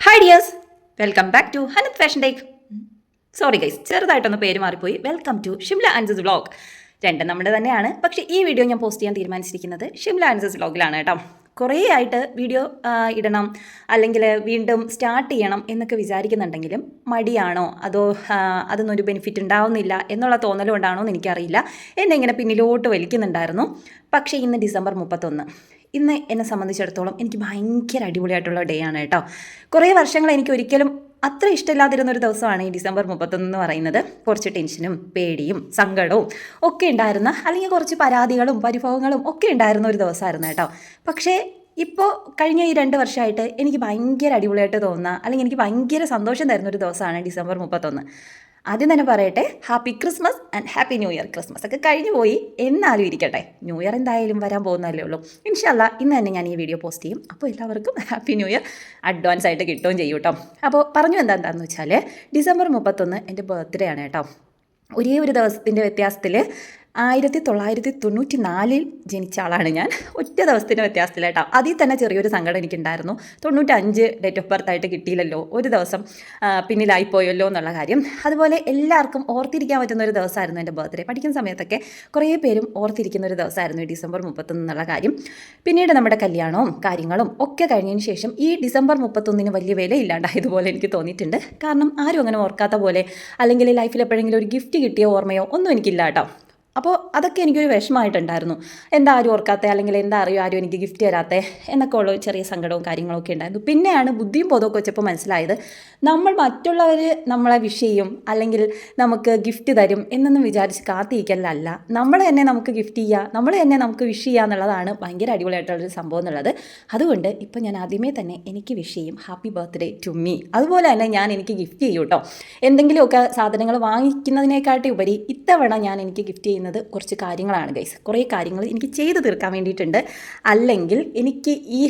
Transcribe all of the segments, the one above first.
Hi dears welcome back to Hanath fashion take sorry guys ചെറുതായിട്ടൊന്ന് പേര് മാറിപ്പോയി. Welcome to Shimla Ansas vlog രണ്ടും നമ്മുടെ തന്നെയാണ്. പക്ഷേ ഈ വീഡിയോ ഞാൻ പോസ്റ്റ് ചെയ്യാൻ തീരുമാനിച്ചിരിക്കുന്നത് ഷിംല അൻസസ് വ്ളോഗിലാണ് കേട്ടോ. കുറേ ആയിട്ട് വീഡിയോ ഇടണം അല്ലെങ്കിൽ വീണ്ടും സ്റ്റാർട്ട് ചെയ്യണം എന്നൊക്കെ വിചാരിക്കുന്നുണ്ടെങ്കിലും മടിയാണോ? അതോ അതൊന്നൊരു അതൊന്നും ഒരു ബെനിഫിറ്റ് ഉണ്ടാവുന്നില്ല എന്നുള്ള തോന്നലുകൊണ്ടാണോ എന്ന് എനിക്കറിയില്ല. എന്നെ ഇങ്ങനെ പിന്നിലോട്ട് വലിക്കുന്നുണ്ടായിരുന്നു. പക്ഷേ ഇന്ന് ഡിസംബർ മുപ്പത്തൊന്ന്. ഇന്ന് എന്നെ സംബന്ധിച്ചിടത്തോളം എനിക്ക് ഭയങ്കര അടിപൊളിയായിട്ടുള്ള ഡേ ആണ് കേട്ടോ. കുറേ വർഷങ്ങൾ എനിക്ക് ഒരിക്കലും അത്ര ഇഷ്ടമില്ലാതിരുന്ന ഒരു ദിവസമാണ് ഈ ഡിസംബർ മുപ്പത്തൊന്ന് എന്ന് പറയുന്നത്. കുറച്ച് ടെൻഷനും പേടിയും സങ്കടവും ഒക്കെ ഉണ്ടായിരുന്ന അല്ലെങ്കിൽ കുറച്ച് പരാതികളും പരിഭവങ്ങളും ഒക്കെ ഉണ്ടായിരുന്ന ഒരു ദിവസമായിരുന്നു കേട്ടോ. പക്ഷേ ഇപ്പോൾ കഴിഞ്ഞ ഈ രണ്ട് വർഷമായിട്ട് എനിക്ക് ഭയങ്കര അടിപൊളിയായിട്ട് തോന്നുന്ന അല്ലെങ്കിൽ എനിക്ക് ഭയങ്കര സന്തോഷം തരുന്ന ഒരു ദിവസമാണ് ഡിസംബർ മുപ്പത്തൊന്ന്. ആദ്യം തന്നെ പറയട്ടെ happy Christmas and happy new year. Christmas ഒക്കെ കഴിഞ്ഞു പോയി. എന്നാലും ഇരിക്കട്ടെ ന്യൂ ഇയർ എന്തായാലും വരാൻ പോകുന്നതല്ലേ ഉള്ളൂ. ഇൻഷല്ല ഇന്ന് തന്നെ ഞാൻ ഈ വീഡിയോ പോസ്റ്റ് ചെയ്യും. അപ്പോൾ എല്ലാവർക്കും ഹാപ്പി ന്യൂ ഇയർ. അഡ്വാൻസ് ആയിട്ട് കിട്ടുകയും ചെയ്യും കേട്ടോ. അപ്പോൾ പറഞ്ഞു എന്താ എന്താണെന്ന് വെച്ചാൽ ഡിസംബർ മുപ്പത്തൊന്ന് എന്റെ ബർത്ത്ഡേ ആണ് കേട്ടോ. ഒരേ ഒരു ദിവസത്തിന്റെ വ്യത്യാസത്തിൽ ആയിരത്തി തൊള്ളായിരത്തി തൊണ്ണൂറ്റി നാലിൽ ജനിച്ച ആളാണ് ഞാൻ. ഒറ്റ ദിവസത്തിന്റെ വ്യത്യാസത്തിലായിട്ടോ. അതിൽ തന്നെ ചെറിയൊരു സങ്കടം എനിക്കുണ്ടായിരുന്നു. തൊണ്ണൂറ്റഞ്ച് ഡേറ്റ് ഓഫ് ബർത്ത് ആയിട്ട് കിട്ടിയില്ലല്ലോ. ഒരു ദിവസം പിന്നിലായി പിന്നിലായിപ്പോയല്ലോ എന്നുള്ള കാര്യം. അതുപോലെ എല്ലാവർക്കും ഓർത്തിരിക്കാൻ പറ്റുന്ന ഒരു ദിവസമായിരുന്നു എന്റെ ബർത്ത്ഡേ പഠിക്കുന്ന സമയത്തൊക്കെ കുറേ പേരും ഓർത്തിരിക്കുന്ന ഒരു ദിവസമായിരുന്നു ഡിസംബർ മുപ്പത്തൊന്ന് എന്നുള്ള കാര്യം. പിന്നീട് നമ്മുടെ കല്യാണവും കാര്യങ്ങളും ഒക്കെ കഴിഞ്ഞതിന് ശേഷം ഈ ഡിസംബർ മുപ്പത്തൊന്നിന് വലിയ വില ഇല്ലാണ്ടായതുപോലെ എനിക്ക് തോന്നിയിട്ടുണ്ട്. കാരണം ആരും അങ്ങനെ ഓർക്കാത്ത പോലെ അല്ലെങ്കിൽ ലൈഫിൽ എപ്പോഴെങ്കിലും ഒരു ഗിഫ്റ്റ് കിട്ടിയ ഓർമ്മയോ ഒന്നും എനിക്കില്ല കേട്ടോ അപ്പോൾ അതൊക്കെ എനിക്കൊരു വിഷമമായിട്ടുണ്ടായിരുന്നു. എന്താ ആരും ഓർക്കാത്ത? അല്ലെങ്കിൽ എന്താ അറിയോ ആരും എനിക്ക് ഗിഫ്റ്റ് തരാത്ത? എന്നൊക്കെ ഉള്ള ചെറിയ സങ്കടവും കാര്യങ്ങളൊക്കെ ഉണ്ടായിരുന്നു. പിന്നെയാണ് ബുദ്ധിയും ബോധമൊക്കെ വെച്ചപ്പോൾ മനസ്സിലായത് നമ്മൾ മറ്റുള്ളവർ നമ്മളെ വിഷ് ചെയ്യും അല്ലെങ്കിൽ നമുക്ക് ഗിഫ്റ്റ് തരും എന്നൊന്നും വിചാരിച്ച് കാത്തിരിക്കലല്ല. നമ്മൾ തന്നെ നമുക്ക് ഗിഫ്റ്റ് ചെയ്യുക നമ്മൾ തന്നെ നമുക്ക് വിഷ് ചെയ്യുക എന്നുള്ളതാണ് ഭയങ്കര അടിപൊളിയായിട്ടുള്ളൊരു സംഭവം എന്നുള്ളത്. അതുകൊണ്ട് ഇപ്പോൾ ഞാൻ ആദ്യമേ തന്നെ എനിക്ക് വിഷ് ചെയ്യും ഹാപ്പി ബർത്ത്ഡേ ടു മീ അതുപോലെ തന്നെ ഞാൻ എനിക്ക് ഗിഫ്റ്റ് ചെയ്യൂട്ടോ എന്തെങ്കിലുമൊക്കെ സാധനങ്ങൾ വാങ്ങിക്കുന്നതിനേക്കാട്ടി ഉപരി ഇത്തവണ ഞാൻ എനിക്ക് ഗിഫ്റ്റ് ചെയ്യുന്നത് കുറച്ച് കാര്യങ്ങളാണ് ഗൈസ് കുറേ കാര്യങ്ങൾ എനിക്ക് ചെയ്തു തീർക്കാൻ വേണ്ടിയിട്ടുണ്ട്. അല്ലെങ്കിൽ എനിക്ക് ഈ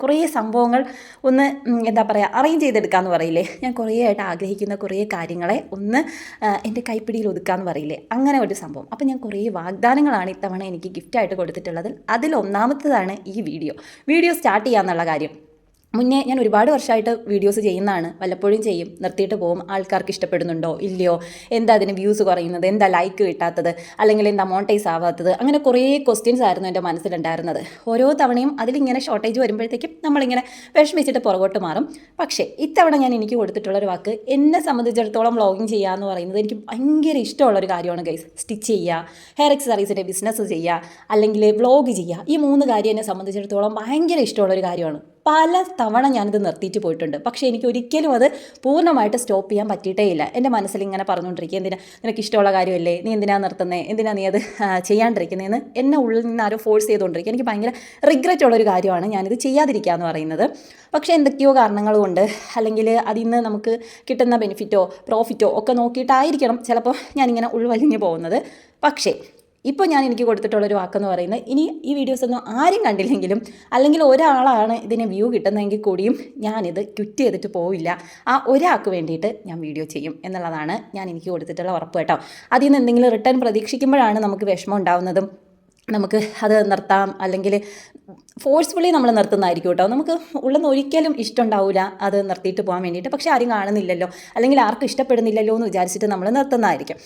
കുറേ സംഭവങ്ങൾ ഒന്ന് എന്താ പറയുക അറേഞ്ച് ചെയ്തെടുക്കാമെന്ന് പറയില്ലേ? ഞാൻ കുറേ ആയിട്ട് ആഗ്രഹിക്കുന്ന കുറേ കാര്യങ്ങളെ ഒന്ന് എന്റെ കൈപ്പിടിയിൽ ഒതുക്കാമെന്ന് പറയില്ലേ? അങ്ങനെ ഒരു സംഭവം. അപ്പോൾ ഞാൻ കുറേ വാഗ്ദാനങ്ങളാണ് ഇത്തവണ എനിക്ക് ഗിഫ്റ്റായിട്ട് കൊടുത്തിട്ടുള്ളത് അതിൽ ഒന്നാമത്തതാണ് ഈ വീഡിയോ വീഡിയോ സ്റ്റാർട്ട് ചെയ്യാമെന്നുള്ള കാര്യം. മുന്നേ ഞാൻ ഒരുപാട് വർഷമായിട്ട് വീഡിയോസ് ചെയ്യുന്നതാണ്. വല്ലപ്പോഴും ചെയ്യും. നിർത്തിയിട്ട് പോകും. ആൾക്കാർക്ക് ഇഷ്ടപ്പെടുന്നുണ്ടോ? ഇല്ലയോ? എന്താ അതിന് വ്യൂസ് കുറയുന്നത്? എന്താ ലൈക്ക് കിട്ടാത്തത്? അല്ലെങ്കിൽ എന്താ മോണിറ്റൈസ് ആവാത്തത്? അങ്ങനെ കുറേ ക്വസ്റ്റ്യൻസ് ആയിരുന്നു എന്റെ മനസ്സിലുണ്ടായിരുന്നത്. ഓരോ തവണയും അതിലിങ്ങനെ ഷോർട്ടേജ് വരുമ്പോഴത്തേക്കും നമ്മളിങ്ങനെ വിഷമിച്ചിട്ട് പുറകോട്ട് മാറും. പക്ഷേ ഇത്തവണ ഞാൻ എനിക്ക് കൊടുത്തിട്ടുള്ളൊരു വാക്ക് എന്നെ സംബന്ധിച്ചിടത്തോളം വ്ളോഗിങ് ചെയ്യുക എന്ന് പറയുന്നത് എനിക്ക് ഭയങ്കര ഇഷ്ടമുള്ളൊരു കാര്യമാണ് ഗൈസ് സ്റ്റിച്ച് ചെയ്യുക ഹെയർ എക്സസറീസിന്റെ ബിസിനസ് ചെയ്യുക അല്ലെങ്കിൽ വ്ളോഗ് ചെയ്യുക ഈ മൂന്ന് കാര്യം എന്നെ സംബന്ധിച്ചിടത്തോളം ഭയങ്കര ഇഷ്ടമുള്ളൊരു കാര്യമാണ്. പല തവണ ഞാനിത് നിർത്തിയിട്ട് പോയിട്ടുണ്ട്. പക്ഷേ എനിക്ക് ഒരിക്കലും അത് പൂർണമായിട്ട് സ്റ്റോപ്പ് ചെയ്യാൻ പറ്റിയിട്ടേ ഇല്ല. എന്റെ മനസ്സിൽ ഇങ്ങനെ പറഞ്ഞുകൊണ്ടിരിക്കുക എന്തിനാ? നിനക്ക് ഇഷ്ടമുള്ള കാര്യമല്ലേ? നീ എന്തിനാ നിർത്തുന്നത് എന്തിനാ നീ അത് ചെയ്യാണ്ടിരിക്കുന്നതെന്ന് എന്നെ ഉള്ളിൽ നിന്ന് ആരോ ഫോഴ്സ് ചെയ്തുകൊണ്ടിരിക്കുക. എനിക്ക് ഭയങ്കര റിഗ്രറ്റ് ഉള്ളൊരു കാര്യമാണ് ഞാനിത് ചെയ്യാതിരിക്കുക എന്ന് പറയുന്നത്. പക്ഷേ എന്തൊക്കെയോ കാരണങ്ങൾ കൊണ്ട് അല്ലെങ്കിൽ അതിൽ നിന്ന് നമുക്ക് കിട്ടുന്ന ബെനിഫിറ്റോ പ്രോഫിറ്റോ ഒക്കെ നോക്കിയിട്ടായിരിക്കണം ചിലപ്പോൾ ഞാനിങ്ങനെ ഉൾവലിഞ്ഞ് പോകുന്നത്. പക്ഷേ ഇപ്പോൾ ഞാൻ എനിക്ക് കൊടുത്തിട്ടുള്ളൊരു വാക്കെന്ന് പറയുന്നത് ഇനി ഈ വീഡിയോസ് ഒന്നും ആരും കണ്ടില്ലെങ്കിലും അല്ലെങ്കിൽ ഒരാളാണ് ഇതിന് വ്യൂ കിട്ടുന്നതെങ്കിൽ കൂടിയും ഞാനിത് ക്വിറ്റ് ചെയ്തിട്ട് പോവില്ല. ആ ഒരാൾക്ക് വേണ്ടിയിട്ട് ഞാൻ വീഡിയോ ചെയ്യും എന്നുള്ളതാണ് ഞാൻ എനിക്ക് കൊടുത്തിട്ടുള്ള ഉറപ്പ് കേട്ടോ. അതിൽ നിന്ന് എന്തെങ്കിലും റിട്ടേൺ പ്രതീക്ഷിക്കുമ്പോഴാണ് നമുക്ക് വിഷമം ഉണ്ടാവുന്നതും നമുക്ക് അത് നിർത്താം. അല്ലെങ്കിൽ ഫോഴ്സ്ഫുള്ളി നമ്മൾ നിർത്തുന്നതായിരിക്കും കേട്ടോ. നമുക്ക് ഉള്ളെന്ന് ഒരിക്കലും ഇഷ്ടമുണ്ടാവില്ല അത് നിർത്തിയിട്ട് പോകാൻ വേണ്ടിയിട്ട്. പക്ഷേ ആരും കാണുന്നില്ലല്ലോ. അല്ലെങ്കിൽ ആർക്കും ഇഷ്ടപ്പെടുന്നില്ലല്ലോ എന്ന് വിചാരിച്ചിട്ട് നമ്മൾ നിർത്തുന്നതായിരിക്കും.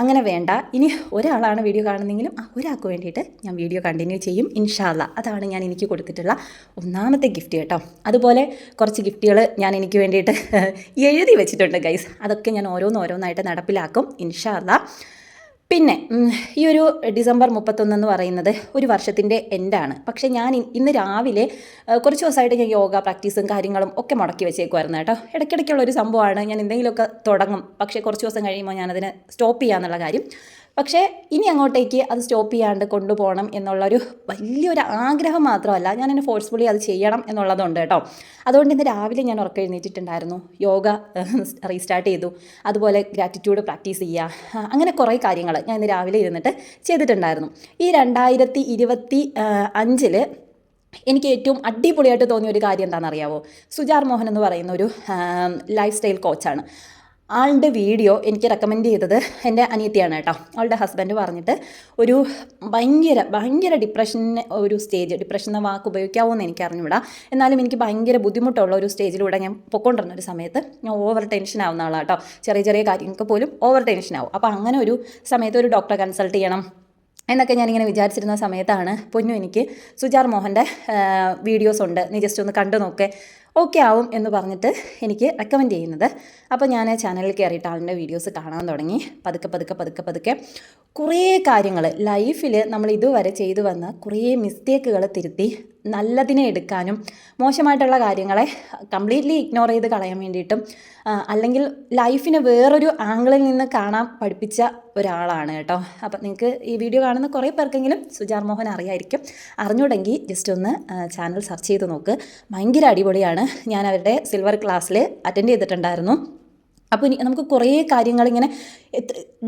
അങ്ങനെ വേണ്ട. ഇനി ഒരാളാണ് വീഡിയോ കാണുന്നെങ്കിലും ആ ഒരാൾക്ക് വേണ്ടിയിട്ട് ഞാൻ വീഡിയോ കണ്ടിന്യൂ ചെയ്യും. ഇൻഷാല്ല അതാണ് ഞാൻ എനിക്ക് കൊടുത്തിട്ടുള്ള ഒന്നാമത്തെ ഗിഫ്റ്റ് കേട്ടോ. അതുപോലെ കുറച്ച് ഗിഫ്റ്റുകൾ ഞാൻ എനിക്ക് വേണ്ടിയിട്ട് എഴുതി വെച്ചിട്ടുണ്ട് ഗൈസ് അതൊക്കെ ഞാൻ ഓരോന്നോരോന്നായിട്ട് നടപ്പിലാക്കും. ഇൻഷാല്ല പിന്നെ ഈ ഒരു ഡിസംബർ മുപ്പത്തൊന്ന് എന്ന് പറയുന്നത് ഒരു വർഷത്തിന്റെ എൻഡാണ് പക്ഷേ ഞാൻ ഇന്ന് രാവിലെ കുറച്ച് ദിവസമായിട്ട് ഞാൻ യോഗ പ്രാക്ടീസും കാര്യങ്ങളും ഒക്കെ മുടക്കി വെച്ചേക്കുമായിരുന്നു കേട്ടോ. ഇടയ്ക്കിടയ്ക്കുള്ള ഒരു സംഭവമാണ് ഞാൻ എന്തെങ്കിലുമൊക്കെ തുടങ്ങും. പക്ഷേ കുറച്ച് ദിവസം കഴിയുമ്പോൾ ഞാനതിനെ സ്റ്റോപ്പ് ചെയ്യാന്നുള്ള കാര്യം. പക്ഷേ ഇനി അങ്ങോട്ടേക്ക് അത് സ്റ്റോപ്പ് ചെയ്യാണ്ട് കൊണ്ടുപോകണം എന്നുള്ളൊരു വലിയൊരു ആഗ്രഹം മാത്രമല്ല. ഞാൻ എന്നെ ഫോഴ്സ്ഫുള്ളി അത് ചെയ്യണം എന്നുള്ളതുണ്ട് കേട്ടോ. അതുകൊണ്ട് ഇന്ന് രാവിലെ ഞാൻ ഉറക്കം എഴുന്നേറ്റിട്ടുണ്ടായിരുന്നു യോഗ റീസ്റ്റാർട്ട് ചെയ്തു. അതുപോലെ ഗ്രാറ്റിറ്റ്യൂഡ് പ്രാക്ടീസ് ചെയ്യുക അങ്ങനെ കുറേ കാര്യങ്ങൾ ഞാൻ ഇന്ന് രാവിലെ ഇരുന്നിട്ട് ചെയ്തിട്ടുണ്ടായിരുന്നു. ഈ രണ്ടായിരത്തി ഇരുപത്തി അഞ്ചിൽ എനിക്ക് ഏറ്റവും അടിപൊളിയായിട്ട് തോന്നിയ ഒരു കാര്യം എന്താണെന്നറിയാവോ? സുജാർ മോഹൻ എന്ന് പറയുന്ന ഒരു ലൈഫ് സ്റ്റൈൽ കോച്ചാണ് ആളുടെ വീഡിയോ എനിക്ക് റെക്കമെൻഡ് ചെയ്തത് എന്റെ അനിയത്തിയാണ് കേട്ടോ. അവളുടെ ഹസ്ബൻഡ് പറഞ്ഞിട്ട് ഒരു ഭയങ്കര ഭയങ്കര ഡിപ്രഷന് ഒരു സ്റ്റേജ് ഡിപ്രഷൻ എന്ന വാക്ക് ഉപയോഗിക്കാവോ എന്ന് എനിക്ക് അറിഞ്ഞുവിടാം എന്നാലും എനിക്ക് ഭയങ്കര ബുദ്ധിമുട്ടുള്ള ഒരു സ്റ്റേജിലൂടെ ഞാൻ പൊക്കോണ്ടിരുന്ന ഒരു സമയത്ത് ഞാൻ ഓവർ ടെൻഷൻ ആവുന്ന ആളാണ് കേട്ടോ. ചെറിയ ചെറിയ കാര്യങ്ങൾക്ക് പോലും ഓവർ ടെൻഷൻ ആവും. അപ്പോൾ അങ്ങനെ ഒരു സമയത്ത് ഒരു ഡോക്ടറെ കൺസൾട്ട് ചെയ്യണം എന്നൊക്കെ ഞാനിങ്ങനെ വിചാരിച്ചിരുന്ന സമയത്താണ് പൊന്നു എനിക്ക് സുജാർ മോഹന്റെ വീഡിയോസ് ഉണ്ട്. നീ ജസ്റ്റ് ഒന്ന് കണ്ടു നോക്കേ ഓക്കെ ആവും എന്ന് പറഞ്ഞിട്ട് എനിക്ക് റെക്കമെൻഡ് ചെയ്യുന്നത്. അപ്പോൾ ഞാൻ ചാനലിൽ കയറിയിട്ട് ആളിന്റെ വീഡിയോസ് കാണാൻ തുടങ്ങി. പതുക്കെ പതുക്കെ പതുക്കെ പതുക്കെ. കുറേ കാര്യങ്ങൾ ലൈഫിൽ നമ്മൾ ഇതുവരെ ചെയ്തു വന്ന കുറേ മിസ്റ്റേക്കുകൾ തിരുത്തി നല്ലതിനെ എടുക്കാനും മോശമായിട്ടുള്ള കാര്യങ്ങളെ കംപ്ലീറ്റ്ലി ഇഗ്നോർ ചെയ്ത് കളയാൻ വേണ്ടിയിട്ടും അല്ലെങ്കിൽ ലൈഫിനെ വേറൊരു ആംഗിളിൽ നിന്ന് കാണാൻ പഠിപ്പിച്ച ഒരാളാണ് കേട്ടോ. അപ്പം നിങ്ങൾക്ക് ഈ വീഡിയോ കാണുന്ന കുറേ പേർക്കെങ്കിലും സുജാർ മോഹൻ അറിയായിരിക്കും. അറിഞ്ഞൂടെങ്കിൽ ജസ്റ്റ് ഒന്ന് ചാനൽ സെർച്ച് ചെയ്ത് നോക്ക്. ഭയങ്കര അടിപൊളിയാണ്. ഞാൻ അവരുടെ സിൽവർ ക്ലാസ്സിൽ അറ്റൻഡ് ചെയ്തിട്ടുണ്ടായിരുന്നു. അപ്പോൾ ഇനി നമുക്ക് കുറേ കാര്യങ്ങൾ ഇങ്ങനെ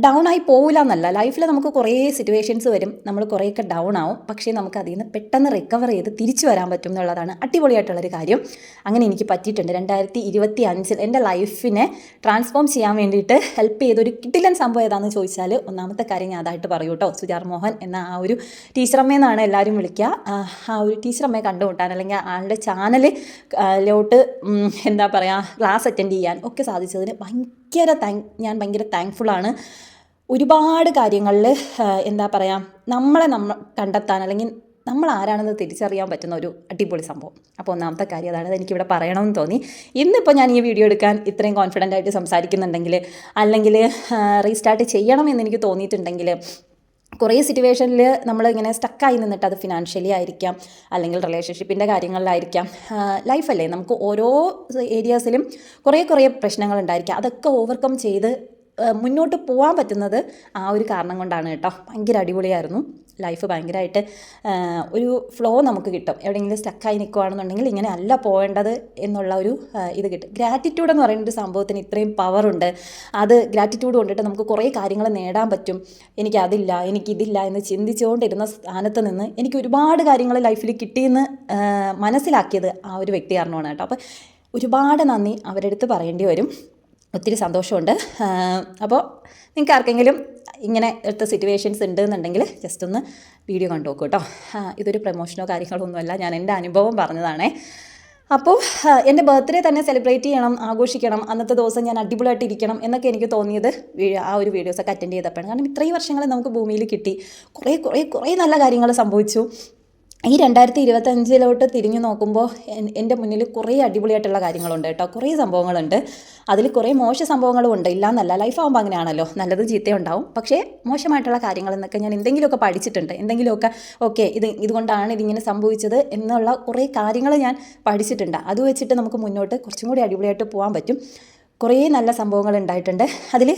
ഡൗൺ ആയി പോവില്ല എന്നല്ല ലൈഫിൽ നമുക്ക് കുറേ സിറ്റുവേഷൻസ് വരും. നമ്മൾ കുറേയൊക്കെ ഡൗൺ ആവും. പക്ഷേ നമുക്ക് അതിൽ നിന്ന് പെട്ടെന്ന് റിക്കവർ ചെയ്ത് തിരിച്ചു വരാൻ പറ്റും എന്നുള്ളതാണ് അടിപൊളിയായിട്ടുള്ളൊരു കാര്യം. അങ്ങനെ എനിക്ക് പറ്റിയിട്ടുണ്ട്. രണ്ടായിരത്തി ഇരുപത്തി അഞ്ചിൽ എന്റെ ലൈഫിനെ ട്രാൻസ്ഫോം ചെയ്യാൻ വേണ്ടിയിട്ട് ഹെൽപ്പ് ചെയ്തൊരു കിട്ടിലൻ സംഭവം ഏതാണെന്ന് ചോദിച്ചാൽ ഒന്നാമത്തെ കാര്യം ഞാൻ അതായിട്ട് പറയൂ കേട്ടോ സുജാർ മോഹൻ എന്ന ആ ഒരു ടീച്ചറമ്മയെന്നാണ് എല്ലാവരും വിളിക്കുക ആ ഒരു ടീച്ചറമ്മയെ കണ്ടുമുട്ടാൻ അല്ലെങ്കിൽ ആളുടെ ചാനലിലോട്ട് എന്താ പറയുക ക്ലാസ് അറ്റൻഡ് ചെയ്യാൻ ഒക്കെ സാധിച്ചതിന് ഭയങ്കര താങ്ക് ഞാൻ ഭയങ്കര താങ്ക്ഫുള്ളാണ് ഒരുപാട് കാര്യങ്ങളിൽ എന്താ പറയുക നമ്മളെ നമ്മൾ കണ്ടെത്താൻ അല്ലെങ്കിൽ നമ്മൾ ആരാണെന്ന് തിരിച്ചറിയാൻ പറ്റുന്ന ഒരു അടിപൊളി സംഭവം. അപ്പോൾ ഒന്നാമത്തെ കാര്യം അതാണ് എനിക്കിവിടെ പറയണമെന്ന് തോന്നി. ഇന്നിപ്പോൾ ഞാൻ ഈ വീഡിയോ എടുക്കാൻ ഇത്രയും കോൺഫിഡന്റ് ആയിട്ട് സംസാരിക്കുന്നുണ്ടെങ്കിൽ അല്ലെങ്കിൽ റീസ്റ്റാർട്ട് ചെയ്യണമെന്ന് എനിക്ക് തോന്നിയിട്ടുണ്ടെങ്കിൽ കുറേ സിറ്റുവേഷനിൽ നമ്മൾ ഇങ്ങനെ സ്റ്റക്കായി നിന്നിട്ട് അത് ഫിനാൻഷ്യലി ആയിരിക്കാം അല്ലെങ്കിൽ റിലേഷൻഷിപ്പിന്റെ കാര്യങ്ങളിലായിരിക്കാം. ലൈഫല്ലേ നമുക്ക് ഓരോ ഏരിയാസിലും കുറേ കുറേ പ്രശ്നങ്ങൾ ഉണ്ടായിരിക്കാം അതൊക്കെ ഓവർകം ചെയ്ത് മുന്നോട്ട് പോകാൻ പറ്റുന്നത് ആ ഒരു കാരണം കൊണ്ടാണ് കേട്ടോ. ഭയങ്കര അടിപൊളിയായിരുന്നു. ലൈഫ് ഭയങ്കരമായിട്ട് ഒരു ഫ്ലോ നമുക്ക് കിട്ടും. എവിടെയെങ്കിലും സ്റ്റക്കായി നിൽക്കുകയാണെന്നുണ്ടെങ്കിൽ ഇങ്ങനെ അല്ല പോകേണ്ടത് എന്നുള്ള ഒരു ഇത് കിട്ടും. ഗ്രാറ്റിറ്റ്യൂഡ് എന്ന് പറയുന്ന ഒരു സംഭവത്തിന് ഇത്രയും പവറുണ്ട് അത് ഗ്രാറ്റിറ്റ്യൂഡ് കൊണ്ടിട്ട് നമുക്ക് കുറേ കാര്യങ്ങൾ നേടാൻ പറ്റും. എനിക്ക് അതില്ല എനിക്കിതില്ല എന്ന് ചിന്തിച്ചുകൊണ്ടിരുന്ന സ്ഥാനത്ത് നിന്ന് എനിക്ക് ഒരുപാട് കാര്യങ്ങൾ ലൈഫിൽ കിട്ടിയെന്ന് മനസ്സിലാക്കിയത് ആ ഒരു വ്യക്തി കാരണമാണ് കേട്ടോ. അപ്പോൾ ഒരുപാട് നന്ദി. അവരെടുത്ത് പറയേണ്ടി വരും. ഒത്തിരി സന്തോഷമുണ്ട്. അപ്പോൾ നിങ്ങൾക്ക് ആർക്കെങ്കിലും ഇങ്ങനെ എടുത്ത സിറ്റുവേഷൻസ് ഉണ്ട് എന്നുണ്ടെങ്കിൽ ജസ്റ്റ് ഒന്ന് വീഡിയോ കണ്ടു നോക്കൂ കേട്ടോ ഇതൊരു പ്രൊമോഷനോ കാര്യങ്ങളോ ഒന്നുമല്ല ഞാൻ എന്റെ അനുഭവം പറഞ്ഞതാണേ. അപ്പോൾ എന്റെ ബർത്ത്ഡേ തന്നെ സെലിബ്രേറ്റ് ചെയ്യണം ആഘോഷിക്കണം അന്നത്തെ ദിവസം ഞാൻ അടിപൊളിയായിട്ട് ഇരിക്കണം എന്നൊക്കെ എനിക്ക് തോന്നിയത് ആ ഒരു വീഡിയോസൊക്കെ അറ്റൻഡ് ചെയ്തപ്പോഴാണ്. കാരണം ഇത്രയും വർഷങ്ങൾ നമുക്ക് ഭൂമിയിൽ കിട്ടി. കുറേ കുറേ കുറേ നല്ല കാര്യങ്ങൾ സംഭവിച്ചു. ഈ രണ്ടായിരത്തി ഇരുപത്തഞ്ചിലോട്ട് തിരിഞ്ഞു നോക്കുമ്പോൾ എന്റെ മുന്നിൽ കുറേ അടിപൊളിയായിട്ടുള്ള കാര്യങ്ങളുണ്ട് കേട്ടോ. കുറേ സംഭവങ്ങളുണ്ട്. അതിൽ കുറേ മോശ സംഭവങ്ങളും ഉണ്ട്. ഇല്ല എന്നല്ല ലൈഫ് ആകുമ്പോൾ അങ്ങനെയാണല്ലോ. നല്ലതും ചീത്തയും ഉണ്ടാവും പക്ഷേ മോശമായിട്ടുള്ള കാര്യങ്ങൾ എന്നൊക്കെ ഞാൻ എന്തെങ്കിലുമൊക്കെ പഠിച്ചിട്ടുണ്ട്. എന്തെങ്കിലുമൊക്കെ ഓക്കെ ഇത് ഇതുകൊണ്ടാണ് ഇതിങ്ങനെ സംഭവിച്ചത് എന്നുള്ള കുറേ കാര്യങ്ങൾ ഞാൻ പഠിച്ചിട്ടുണ്ട്. അത് വെച്ചിട്ട് നമുക്ക് മുന്നോട്ട് കുറച്ചും കൂടി അടിപൊളിയായിട്ട് പോകാൻ പറ്റും. കുറേ നല്ല സംഭവങ്ങൾ ഉണ്ടായിട്ടുണ്ട്. അതിൽ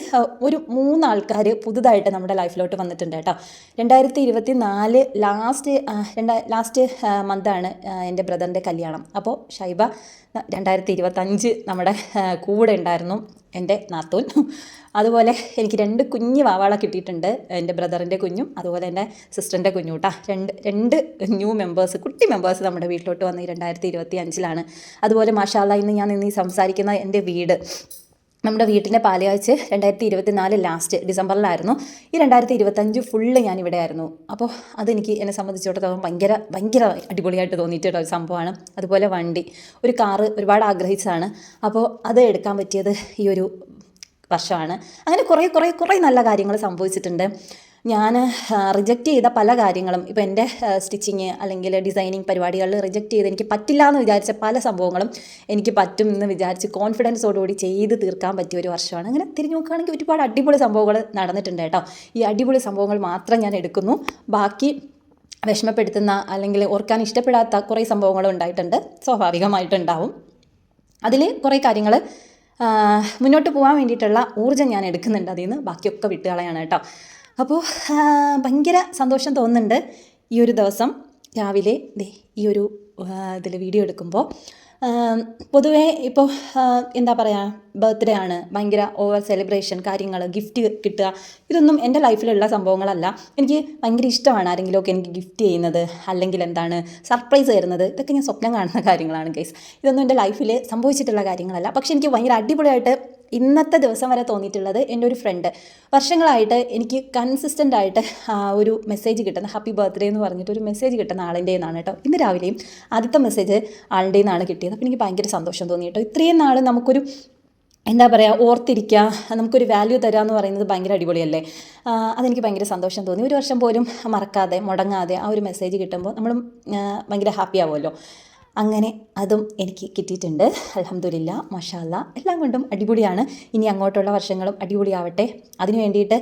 ഒരു മൂന്ന് ആൾക്കാർ പുതുതായിട്ട് നമ്മുടെ ലൈഫിലോട്ട് വന്നിട്ടുണ്ട് കേട്ടോ. രണ്ടായിരത്തി ഇരുപത്തി നാല് ലാസ്റ്റ് രണ്ടാ ലാസ്റ്റ് മന്താണ് എന്റെ ബ്രദറിന്റെ കല്യാണം. അപ്പോൾ ഷൈബ രണ്ടായിരത്തി ഇരുപത്തഞ്ച് നമ്മുടെ കൂടെ ഉണ്ടായിരുന്നു. എന്റെ നാത്തൂൻ. അതുപോലെ എനിക്ക് രണ്ട് കുഞ്ഞ് വാവാളെ കിട്ടിയിട്ടുണ്ട്. എന്റെ ബ്രദറിന്റെ കുഞ്ഞും അതുപോലെ എന്റെ സിസ്റ്ററിന്റെ കുഞ്ഞും കേട്ടോ രണ്ട് രണ്ട് ന്യൂ മെമ്പേഴ്സ് കുട്ടി മെമ്പേഴ്സ് നമ്മുടെ വീട്ടിലോട്ട് വന്ന് രണ്ടായിരത്തി ഇരുപത്തി അഞ്ചിലാണ്. അതുപോലെ മാഷാല ഇന്ന് ഞാൻ ഇന്ന് സംസാരിക്കുന്ന എന്റെ വീട്. നമ്മുടെ വീട്ടിന്റെ പാലയാഴ്ച രണ്ടായിരത്തി ഇരുപത്തി നാല് ലാസ്റ്റ് ഡിസംബറിലായിരുന്നു. ഈ രണ്ടായിരത്തി ഇരുപത്തഞ്ച് ഫുള്ള് ഞാൻ ഇവിടെ ആയിരുന്നു അപ്പോൾ അതെനിക്ക് എന്നെ സംബന്ധിച്ചിടത്തോളം ഭയങ്കര ഭയങ്കര അടിപൊളിയായിട്ട് തോന്നിയിട്ടുള്ള ഒരു സംഭവമാണ്. അതുപോലെ വണ്ടി. ഒരു കാറ് ഒരുപാട് ആഗ്രഹിച്ചതാണ്. അപ്പോൾ അത് എടുക്കാൻ പറ്റിയത് ഈ ഒരു വർഷമാണ്. അങ്ങനെ കുറേ കുറേ കുറേ നല്ല കാര്യങ്ങൾ സംഭവിച്ചിട്ടുണ്ട്. ഞാൻ റിജക്റ്റ് ചെയ്ത പല കാര്യങ്ങളും ഇപ്പോൾ എന്റെ സ്റ്റിച്ചിങ് അല്ലെങ്കിൽ ഡിസൈനിങ് പരിപാടികളിൽ റിജക്റ്റ് ചെയ്ത് എനിക്ക് പറ്റില്ല എന്ന് വിചാരിച്ച പല സംഭവങ്ങളും എനിക്ക് പറ്റും എന്ന് വിചാരിച്ച് കോൺഫിഡൻസോടുകൂടി ചെയ്ത് തീർക്കാൻ പറ്റിയ ഒരു വർഷമാണ്. അങ്ങനെ തിരിഞ്ഞു നോക്കുകയാണെങ്കിൽ ഒരുപാട് അടിപൊളി സംഭവങ്ങൾ നടന്നിട്ടുണ്ട് കേട്ടോ. ഈ അടിപൊളി സംഭവങ്ങൾ മാത്രം ഞാൻ എടുക്കുന്നു. ബാക്കി വിഷമപ്പെടുത്തുന്ന അല്ലെങ്കിൽ ഓർക്കാൻ ഇഷ്ടപ്പെടാത്ത കുറേ സംഭവങ്ങൾ ഉണ്ടായിട്ടുണ്ട്. സ്വാഭാവികമായിട്ടുണ്ടാവും. അതിൽ കുറേ കാര്യങ്ങൾ മുന്നോട്ട് പോകാൻ വേണ്ടിയിട്ടുള്ള ഊർജം ഞാൻ എടുക്കുന്നുണ്ട് അതിൽ നിന്ന്. ബാക്കിയൊക്കെ വിട്ടുകളയാണ് കേട്ടോ. അപ്പോൾ ഭയങ്കര സന്തോഷം തോന്നുന്നുണ്ട് ഈ ഒരു ദിവസം രാവിലെ ഈ ഒരു ഇതിൽ വീഡിയോ എടുക്കുമ്പോൾ പൊതുവേ ഇപ്പോൾ എന്താ പറയുക ബർത്ത്ഡേ ആണ് ഭയങ്കര ഓവർ സെലിബ്രേഷൻ കാര്യങ്ങൾ ഗിഫ്റ്റ് കിട്ടുക ഇതൊന്നും എന്റെ ലൈഫിലുള്ള സംഭവങ്ങളല്ല. എനിക്ക് ഭയങ്കര ഇഷ്ടമാണ് ആരെങ്കിലുമൊക്കെ എനിക്ക് ഗിഫ്റ്റ് ചെയ്യുന്നത് അല്ലെങ്കിൽ എന്താണ് സർപ്രൈസ് തരുന്നത് ഇതൊക്കെ ഞാൻ സ്വപ്നം കാണുന്ന കാര്യങ്ങളാണ് ഗൈസ് ഇതൊന്നും എന്റെ ലൈഫിൽ സംഭവിച്ചിട്ടുള്ള കാര്യങ്ങളല്ല. പക്ഷേ എനിക്ക് ഭയങ്കര അടിപൊളിയായിട്ട് ഇന്നത്തെ ദിവസം വരെ തോന്നിയിട്ടുള്ളത് എന്റെ ഒരു ഫ്രണ്ട് വർഷങ്ങളായിട്ട് എനിക്ക് കൺസിസ്റ്റന്റ് ആയിട്ട് ഒരു മെസ്സേജ് കിട്ടുന്ന ഹാപ്പി ബർത്ത്ഡേ എന്ന് പറഞ്ഞിട്ട് ഒരു മെസ്സേജ് കിട്ടുന്ന ആളിന്റെ നിന്നാണ് കേട്ടോ. ഇന്ന് രാവിലെയും ആദ്യത്തെ മെസ്സേജ് ആളുടെ നിന്നാണ് കിട്ടിയത്. അപ്പോൾ എനിക്ക് ഭയങ്കര സന്തോഷം തോന്നി കേട്ടോ. ഇത്രയും നാൾ നമുക്കൊരു എന്താ പറയുക ഓർത്തിരിക്കുക നമുക്കൊരു വാല്യൂ തരിക എന്ന് പറയുന്നത് ഭയങ്കര അടിപൊളിയല്ലേ? അതെനിക്ക് ഭയങ്കര സന്തോഷം തോന്നി. ഒരു വർഷം പോലും മറക്കാതെ മുടങ്ങാതെ ആ ഒരു മെസ്സേജ് കിട്ടുമ്പോൾ നമ്മൾ ഭയങ്കര ഹാപ്പി ആവുമല്ലോ. അങ്ങനെ അതും എനിക്ക് കിട്ടിയിട്ടുണ്ട്. അലഹമില്ല മഷാല്ല എല്ലാം കൊണ്ടും അടിപൊളിയാണ്. ഇനി അങ്ങോട്ടുള്ള വർഷങ്ങളും അടിപൊളിയാവട്ടെ. അതിനു വേണ്ടിയിട്ട്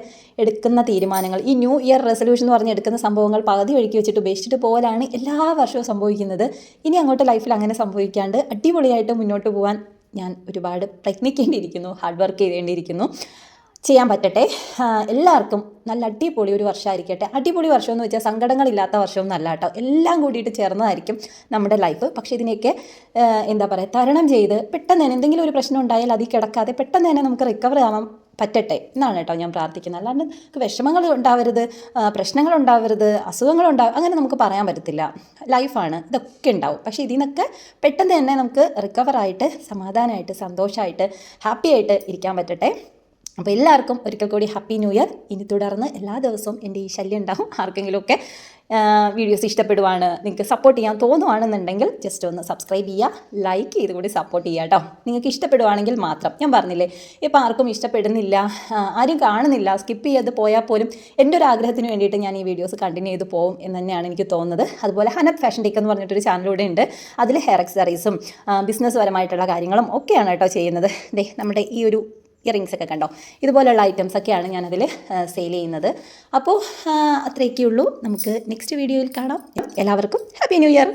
എടുക്കുന്ന തീരുമാനങ്ങൾ ഈ ന്യൂ ഇയർ റെസൊല്യൂഷൻ എന്ന് പറഞ്ഞ് എടുക്കുന്ന സംഭവങ്ങൾ പകുതി ഒഴുക്കി വെച്ചിട്ട് ഉപേക്ഷിച്ചിട്ട് പോലാണ് എല്ലാ വർഷവും സംഭവിക്കുന്നത്. ഇനി അങ്ങോട്ട് ലൈഫിൽ അങ്ങനെ സംഭവിക്കാണ്ട് അടിപൊളിയായിട്ട് മുന്നോട്ട് പോകാൻ ഞാൻ ഒരുപാട് പ്രയത്നിക്കേണ്ടിയിരിക്കുന്നു ഹാർഡ് വർക്ക് ചെയ്തേണ്ടിയിരിക്കുന്നു. ചെയ്യാൻ പറ്റട്ടെ. എല്ലാവർക്കും നല്ല അടിപൊളി ഒരു വർഷമായിരിക്കട്ടെ. അടിപൊളി വർഷം എന്ന് വെച്ചാൽ സങ്കടങ്ങളില്ലാത്ത വർഷവും നല്ല കേട്ടോ. എല്ലാം കൂടിയിട്ട് ചേർന്നതായിരിക്കും നമ്മുടെ ലൈഫ് പക്ഷേ ഇതിനെയൊക്കെ എന്താ പറയുക തരണം ചെയ്ത് പെട്ടെന്ന് തന്നെ എന്തെങ്കിലും ഒരു പ്രശ്നം ഉണ്ടായാൽ അതിൽ കിടക്കാതെ പെട്ടെന്ന് തന്നെ നമുക്ക് റിക്കവർ ആവാൻ പറ്റട്ടെ എന്നാണ് കേട്ടോ ഞാൻ പ്രാർത്ഥിക്കുന്നത്. അല്ലാണ്ട് നമുക്ക് വിഷമങ്ങൾ ഉണ്ടാവരുത് പ്രശ്നങ്ങൾ ഉണ്ടാവരുത് അസുഖങ്ങൾ ഉണ്ടാവും അങ്ങനെ നമുക്ക് പറയാൻ പറ്റത്തില്ല. ലൈഫാണ് ഇതൊക്കെ ഉണ്ടാവും. പക്ഷേ ഇതിൽ നിന്നൊക്കെ പെട്ടെന്ന് തന്നെ നമുക്ക് റിക്കവറായിട്ട് സമാധാനമായിട്ട് സന്തോഷമായിട്ട് ഹാപ്പിയായിട്ട് ഇരിക്കാൻ പറ്റട്ടെ. അപ്പോൾ എല്ലാവർക്കും ഒരിക്കൽ കൂടി ഹാപ്പി ന്യൂ ഇയർ ഇനി തുടർന്ന് എല്ലാ ദിവസവും എന്റെ ഈ ശല്യം ഉണ്ടാവും. ആർക്കെങ്കിലുമൊക്കെ വീഡിയോസ് ഇഷ്ടപ്പെടുവാണ് നിങ്ങൾക്ക് സപ്പോർട്ട് ചെയ്യാൻ തോന്നുവാണെന്നുണ്ടെങ്കിൽ ജസ്റ്റ് ഒന്ന് സബ്സ്ക്രൈബ് ചെയ്യുക ലൈക്ക് ചെയ്ത് കൂടി സപ്പോർട്ട് ചെയ്യുക കേട്ടോ നിങ്ങൾക്ക് ഇഷ്ടപ്പെടുവാണെങ്കിൽ മാത്രം. ഞാൻ പറഞ്ഞില്ലേ ഇപ്പോൾ ആർക്കും ഇഷ്ടപ്പെടുന്നില്ല ആരും കാണുന്നില്ല സ്കിപ്പ് ചെയ്ത് പോയാൽ പോലും എന്റെ ഒരു ആഗ്രഹത്തിന് വേണ്ടിയിട്ട് ഞാൻ ഈ വീഡിയോസ് കണ്ടിന്യൂ ചെയ്ത് പോകും എന്ന് തന്നെയാണ് എനിക്ക് തോന്നുന്നത്. അതുപോലെ ഹനത് ഫാഷൻ ടേക്ക് എന്ന് പറഞ്ഞിട്ടൊരു ചാനലൂടെ ഉണ്ട്. അതിൽ ഹെയർ അക്സറീസും ബിസിനസ് പരമായിട്ടുള്ള കാര്യങ്ങളും ഒക്കെയാണ് കേട്ടോ ചെയ്യുന്നത്. ദേ നമ്മുടെ ഈ ഒരു ഇയറിങ്സ് ഒക്കെ കണ്ടോ? ഇതുപോലെയുള്ള ഐറ്റംസ് ഒക്കെയാണ് ഞാനതിൽ സെയിൽ ചെയ്യുന്നത്. അപ്പോൾ അത്രയൊക്കെയുള്ളൂ. നമുക്ക് നെക്സ്റ്റ് വീഡിയോയിൽ കാണാം. എല്ലാവർക്കും ഹാപ്പി ന്യൂ ഇയർ